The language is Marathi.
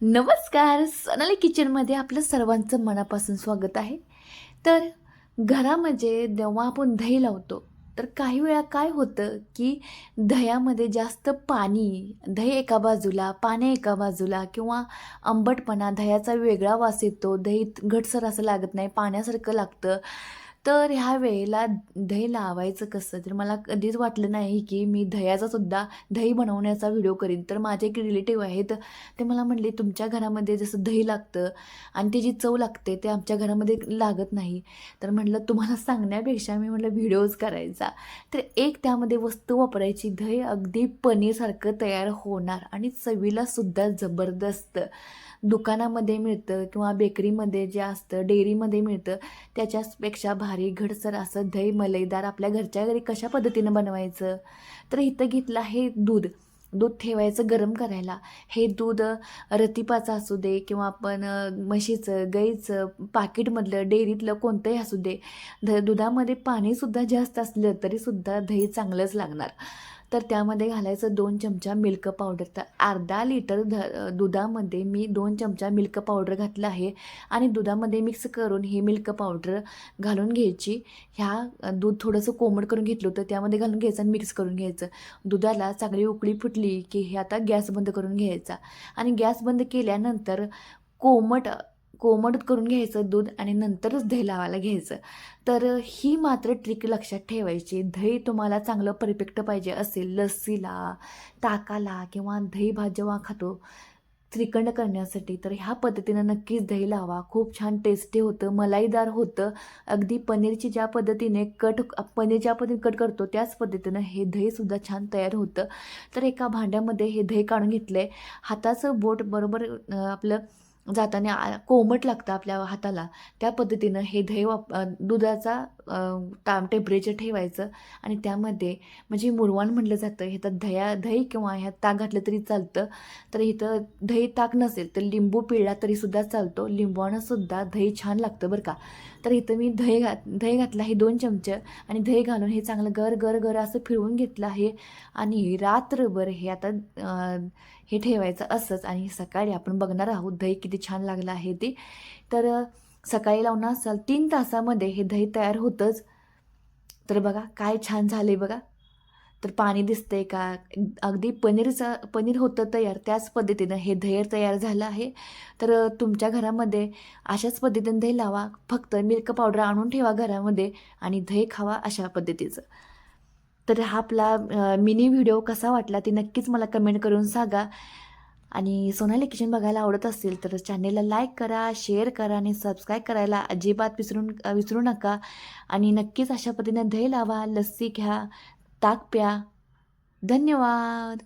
नमस्कार. सनाली किचनमध्ये आपलं सर्वांचं मनापासून स्वागत आहे. तर घरामध्ये जेव्हा आपण दही लावतो तर काही वेळा काय होतं की दह्यामध्ये जास्त पाणी दही एका बाजूला पाणी एका बाजूला किंवा आंबटपणा दह्याचा वेगळा वास येतो. दही घटसर असं लागत नाही पाण्यासारखं लागतं. तर ह्या वेळेला दही लावायचं कसं? तर मला कधीच वाटलं नाही की मी दह्याचा सुद्धा दही बनवण्याचा व्हिडिओ करीन. तर माझे एक रिलेटिव्ह आहेत ते मला म्हणले तुमच्या घरामध्ये जसं दही लागतं आणि ती जी चव लागते ते आमच्या घरामध्ये लागत नाही. तर म्हटलं तुम्हाला सांगण्यापेक्षा मी म्हटलं व्हिडिओज करायचा. तर एक त्यामध्ये वस्तू वापरायची दही अगदी पनीरसारखं तयार होणार आणि चवीला सुद्धा जबरदस्त. दुकानामध्ये मिळतं किंवा बेकरीमध्ये जे असतं डेअरीमध्ये मिळतं त्याच्यापेक्षा भारी घडसर असं दही मलईदार आपल्या घरच्या घरी कशा पद्धतीनं बनवायचं? तर इथं घेतलं आहे दूध. दूध ठेवायचं गरम करायला. हे दूध रतिपाचं असू दे किंवा आपण म्हशीचं गाईचं पाकिटमधलं डेअरीतलं कोणतंही असू दे ध दुधामध्ये पाणीसुद्धा जास्त असलं तरीसुद्धा दही चांगलंच लागणार. तर त्यामध्ये घालायचं दोन चमचा मिल्क पावडर तर अर्धा लिटर ध दुधामध्ये मी दोन चमचा मिल्क पावडर घातलं आहे आणि दुधामध्ये मिक्स करून हे मिल्क पावडर घालून घ्यायची. ह्या दूध थोडंसं कोमट करून घेतलं होतं त्यामध्ये घालून घ्यायचं आणि मिक्स करून घ्यायचं. दुधाला चांगली उकळी फुटली की हे आता गॅस बंद करून घ्यायचा. आणि गॅस बंद केल्यानंतर कोमट कोमट करून घ्यायचं दूध आणि नंतरच दही लावायला घ्यायचं. तर ही मात्र ट्रिक लक्षात ठेवायची. दही तुम्हाला चांगलं परफेक्ट पाहिजे असेल लस्सीला ताकाला किंवा दही भात जेव्हा खातो श्रीखंड करण्यासाठी तर ह्या पद्धतीनं नक्कीच दही लावा. खूप छान टेस्टी होतं मलाईदार होतं. अगदी पनीरची ज्या पद्धतीने कट पनीर ज्या पद्धतीने कट करतो त्याच पद्धतीनं हे दहीसुद्धा छान तयार होतं. तर एका भांड्यामध्ये हे दही काढून घेतलं आहे हाताचं बोट बरोबर आपलं जाताना आ- कोमट लागतं आपल्या हाताला. त्या पद्धतीनं हे दही वाप दुधाचा ता टेम्परेचर ठेवायचं आणि त्यामध्ये म्हणजे मुरवाण म्हटलं जातं हे तर दह्या दही किंवा ह्यात ताक घातलं तरी चालतं. तर इथं दही ताक नसेल तर लिंबू पिळला तरीसुद्धा चालतो. लिंबवानंसुद्धा दही छान लागतं बरं का. तर इथं मी दही घात दही घातला हे दोन चमचे आणि दही घालून हे चांगलं गर गर गर असं फिरवून घेतलं आहे आणि रात्रभर हे आता हे ठेवायचं असंच आणि सकाळी आपण बघणार आहोत दही किती छान लागलं आहे ते. तर सकाळी लावणार असाल तीन तासामध्ये हे दही तयार होतंच. तर बघा काय छान झालं आहे बघा. तर पाणी दिसतंय का? अगदी पनीरचं पनीर होतं तयार. त्याच पद्धतीनं हे दही तयार झालं आहे. तर तुमच्या घरामध्ये अशाच पद्धतीनं दही लावा. फक्त मिल्क पावडर आणून ठेवा घरामध्ये आणि दही खावा अशा पद्धतीचं. तर हा आपला मिनी व्हिडिओ कसा वाटला ते नक्कीच मला कमेंट करून सांगा. आणि सोनाली किचन बघायला आवडत असेल तर चॅनेलला लाईक करा शेअर करा आणि सबस्क्राईब करायला अजिबात विसरून विसरू नका. आणि नक्कीच अशा पद्धतीने दही लावा लस्सी घ्या ताक प्या. धन्यवाद.